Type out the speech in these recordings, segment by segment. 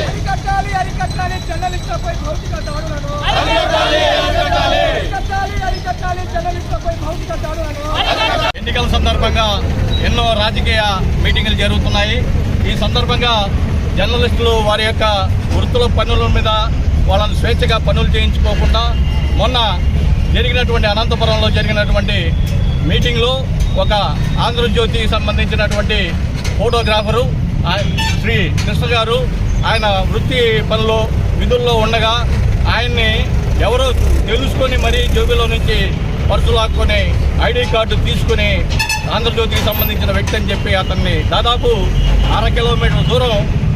అరికట్టాలి అరికట్టాలి జర్నలిస్టులపై భౌతిక దాడులను. ఎన్నికల సందర్భంగా ఎన్నో రాజకీయ మీటింగులు జరుగుతున్నాయి. ఈ సందర్భంగా జర్నలిస్టులు వారి యొక్క వృత్తుల పనుల మీద వాళ్ళని స్వేచ్ఛగా పనులు చేయించుకోకుండా మొన్న జరిగినటువంటి అనంతపురంలో జరిగినటువంటి మీటింగ్లో ఒక ఆంధ్రజ్యోతికి సంబంధించినటువంటి ఫోటోగ్రాఫరు శ్రీ కృష్ణ గారు ఆయన వృత్తి పనిలో విధుల్లో ఉండగా ఆయన్ని ఎవరో తెలుసుకొని మరీ జోబీలో నుంచి పర్సు లాక్కొని ఐడి కార్డు తీసుకుని ఆంధ్రజ్యోతికి సంబంధించిన వ్యక్తి అని చెప్పి అతన్ని దాదాపు అర కిలోమీటర్ దూరం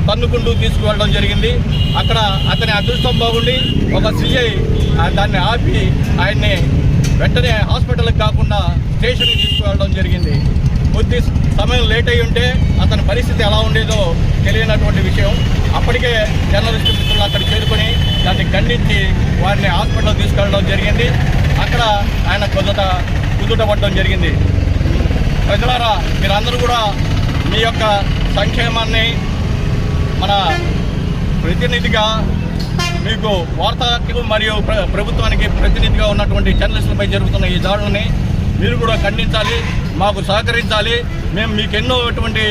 తన్నుకుంటూ తీసుకువెళ్ళడం జరిగింది. అక్కడ అతని అదృష్టం బాగుండి ఒక సిఐ దాన్ని ఆపి ఆయన్ని వెంటనే హాస్పిటల్కి కాకుండా స్టేషన్కి తీసుకువెళ్ళడం జరిగింది. కొద్ది సమయం లేట్ అయి ఉంటే అతని పరిస్థితి ఎలా ఉండేదో తెలియనటువంటి విషయం. అప్పటికే జర్నలిస్టు మిత్రులు అక్కడ చేరుకొని దాన్ని ఖండించి వారిని హాస్పిటల్ తీసుకెళ్ళడం జరిగింది. అక్కడ ఆయన కొద్దిట కుదుట పడడం జరిగింది. ప్రజలారా మీరందరూ కూడా మీ యొక్క సంక్షేమాన్ని మన ప్రతినిధిగా మీకు వార్తకు మరియు ప్ర- ప్రభుత్వానికి ప్రతినిధిగా ఉన్నటువంటి జర్నలిస్టులపై జరుగుతున్న ఈ దాడులని మీరు కూడా ఖండించాలి మాకు సహకరించాలి. మేము మీకు ఎన్నో అటువంటి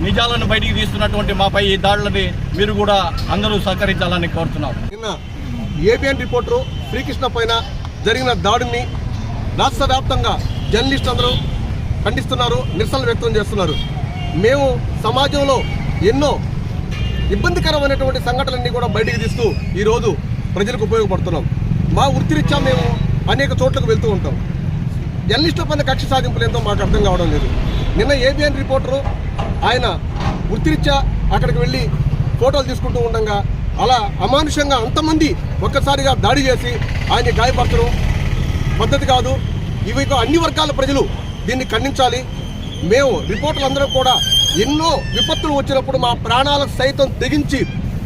నిజాలను బయటికి తీస్తున్నటువంటి మాపై ఈ దాడులని మీరు కూడా అందరూ సహకరించాలని కోరుతున్నాం. నిన్న ఏబిఎన్ రిపోర్టరు శ్రీకృష్ణ పైన జరిగిన దాడిని రాష్ట్ర వ్యాప్తంగా జర్నలిస్ట్ అందరూ ఖండిస్తున్నారు నిరసన వ్యక్తం చేస్తున్నారు. మేము సమాజంలో ఎన్నో ఇబ్బందికరమైనటువంటి సంఘటనలన్నీ కూడా బయటికి తీస్తూ ఈరోజు ప్రజలకు ఉపయోగపడుతున్నాం. మా వృత్తిరీత్యా మేము అనేక చోట్లకు వెళ్తూ ఉంటాం. జర్నలిస్టుల పైన కక్ష సాధింపులు ఏందో మాకు అర్థం కావడం లేదు. నిన్న ఏబిఎన్ రిపోర్టరు ఆయన వృత్తిరీత్యా అక్కడికి వెళ్ళి ఫోటోలు తీసుకుంటూ ఉండగా అలా అమానుషంగా అంతమంది ఒక్కసారిగా దాడి చేసి ఆయన్ని గాయపరచడం పద్ధతి కాదు. ఇవి అన్ని వర్గాల ప్రజలు దీన్ని ఖండించాలి. మేము రిపోర్టర్లందరూ కూడా ఎన్నో విపత్తులు వచ్చినప్పుడు మా ప్రాణాలకు సైతం తెగించి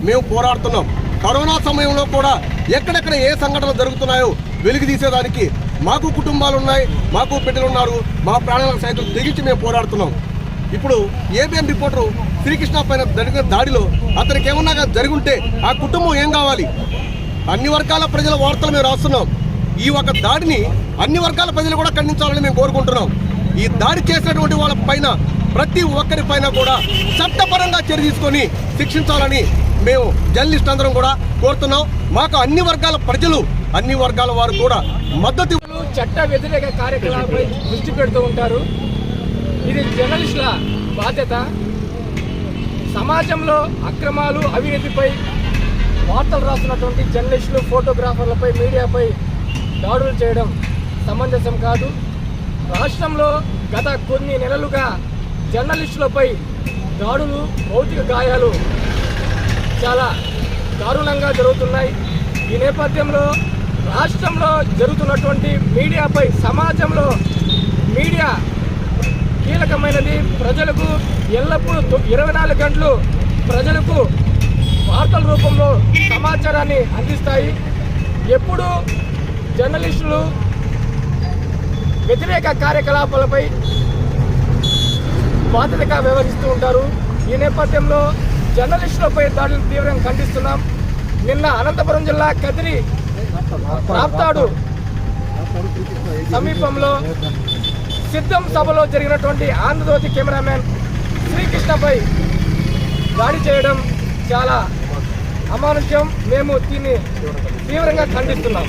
మేము పోరాడుతున్నాం. కరోనా సమయంలో కూడా ఎక్కడెక్కడ ఏ సంఘటనలు జరుగుతున్నాయో వెలుగు తీసేదానికి మాకు కుటుంబాలు ఉన్నాయి మాకు బిడ్డలు ఉన్నారు మా ప్రాణాలకు సైతం తెగించి మేము పోరాడుతున్నాం. ఇప్పుడు ఏబిఎం రిపోర్టరు శ్రీకృష్ణ పైన జరిగిన దాడిలో అతనికి ఏమన్నా జరిగి ఉంటే ఆ కుటుంబం ఏం కావాలి? అన్ని వర్గాల ప్రజల వార్తలు మేము రాస్తున్నాం. ఈ ఒక దాడిని అన్ని వర్గాల ప్రజలు కూడా ఖండించాలని మేము కోరుకుంటున్నాం. ఈ దాడి చేసినటువంటి వాళ్ళ పైన ప్రతి ఒక్కరి పైన కూడా చట్టపరంగా చర్య తీసుకొని శిక్షించాలని మేము జర్నలిస్ట్ అందరం కూడా కోరుతున్నాం. మాకు అన్ని వర్గాల ప్రజలు అన్ని వర్గాల వారు కూడా మద్దతు చట్ట వ్యతిరేక కార్యకలాపాలపై దృష్టి పెడుతూ ఉంటారు. ఇది జర్నలిస్టుల బాధ్యత. సమాజంలో అక్రమాలు అవినీతిపై వార్తలు రాస్తున్నటువంటి జర్నలిస్టులు ఫోటోగ్రాఫర్లపై మీడియాపై దాడులు చేయడం సమంజసం కాదు. రాష్ట్రంలో గత కొన్ని నెలలుగా జర్నలిస్టులపై దాడులు భౌతిక గాయాలు చాలా దారుణంగా జరుగుతున్నాయి. ఈ నేపథ్యంలో రాష్ట్రంలో జరుగుతున్నటువంటి మీడియాపై సమాజంలో మీడియా కీలకమైనది. ప్రజలకు ఎల్లప్పుడూ ఇరవై నాలుగు గంటలు ప్రజలకు వార్తల రూపంలో సమాచారాన్ని అందిస్తాయి. ఎప్పుడు జర్నలిస్టులు వ్యతిరేక కార్యకలాపాలపై బాధ్యతగా వ్యవహరిస్తూ ఉంటారు. ఈ నేపథ్యంలో జర్నలిస్టులపై దాడులను తీవ్రంగా ఖండిస్తున్నాం. నిన్న అనంతపురం జిల్లా కదిరి రాప్తాడు సమీపంలో సిద్ధం సభలో జరిగినటువంటి ఆంధ్రజ్యోతి కెమెరామెన్ శ్రీకృష్ణపై దాడి చేయడం చాలా అమానుష్యం. మేము దీన్ని తీవ్రంగా ఖండిస్తున్నాం.